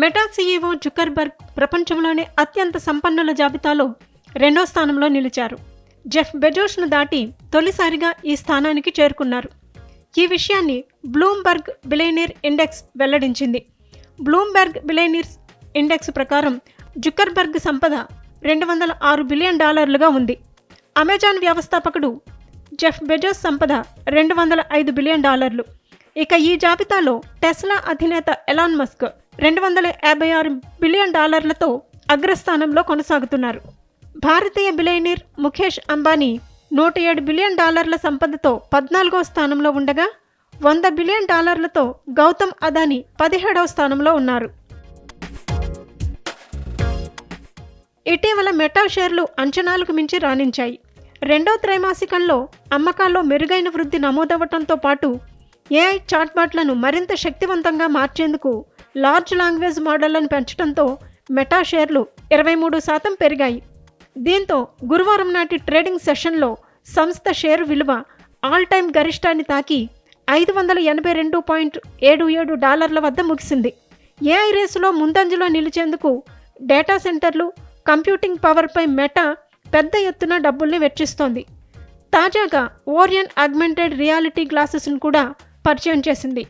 Meta CEO Zuckerberg ప్రపంచంలోనే అత్యంత సంపన్నుల జాబితాలో రెండో స్థానంలో నిలిచారు. జెఫ్ బెజోస్ను దాటి తొలిసారిగా ఈ స్థానానికి చేరుకున్నారు. ఈ విషయాన్ని బ్లూంబర్గ్ బిలేనీర్ ఇండెక్స్ వెల్లడించింది. బ్లూంబెర్గ్ బిలేనీర్స్ ఇండెక్స్ ప్రకారం జుకర్బర్గ్ సంపద రెండు వందల ఆరు బిలియన్ డాలర్లుగా ఉంది. అమెజాన్ వ్యవస్థాపకుడు జెఫ్ బెజోస్ సంపద రెండు వందల ఐదు బిలియన్ డాలర్లు. ఇక ఈ జాబితాలో టెస్లా అధినేత ఎలాన్ మస్క్ రెండు వందల యాభై ఆరు బిలియన్ డాలర్లతో అగ్రస్థానంలో కొనసాగుతున్నారు. భారతీయ బిలైనీర్ ముఖేష్ అంబానీ నూట ఏడు బిలియన్ డాలర్ల సంపదతో పద్నాలుగో స్థానంలో ఉండగా వంద బిలియన్ డాలర్లతో గౌతమ్ అదానీ పదిహేడవ స్థానంలో ఉన్నారు. ఇటీవల మెటా షేర్లు అంచనాలకు మించి రాణించాయి. రెండో త్రైమాసికంలో అమ్మకాల్లో మెరుగైన వృద్ధి నమోదవటంతో పాటు ఏఐ చాట్బాట్లను మరింత శక్తివంతంగా మార్చేందుకు లార్జ్ లాంగ్వేజ్ మోడళ్ళను పెంచడంతో మెటా షేర్లు ఇరవై మూడు శాతం పెరిగాయి. దీంతో గురువారం నాటి ట్రేడింగ్ సెషన్లో సంస్థ షేరు విలువ ఆల్ టైమ్ గరిష్టాన్ని తాకి ఐదు వందల ఎనభై రెండు పాయింట్ ఏడు ఏడు డాలర్ల వద్ద ముగిసింది. ఏఐ రేసులో ముందంజలో నిలిచేందుకు డేటా సెంటర్లు కంప్యూటింగ్ పవర్పై మెటా పెద్ద ఎత్తున డబ్బుల్ని వెచ్చిస్తోంది. తాజాగా ఓరియన్ అగ్మెంటెడ్ రియాలిటీ గ్లాసెస్ను కూడా పరిచయం చేసింది.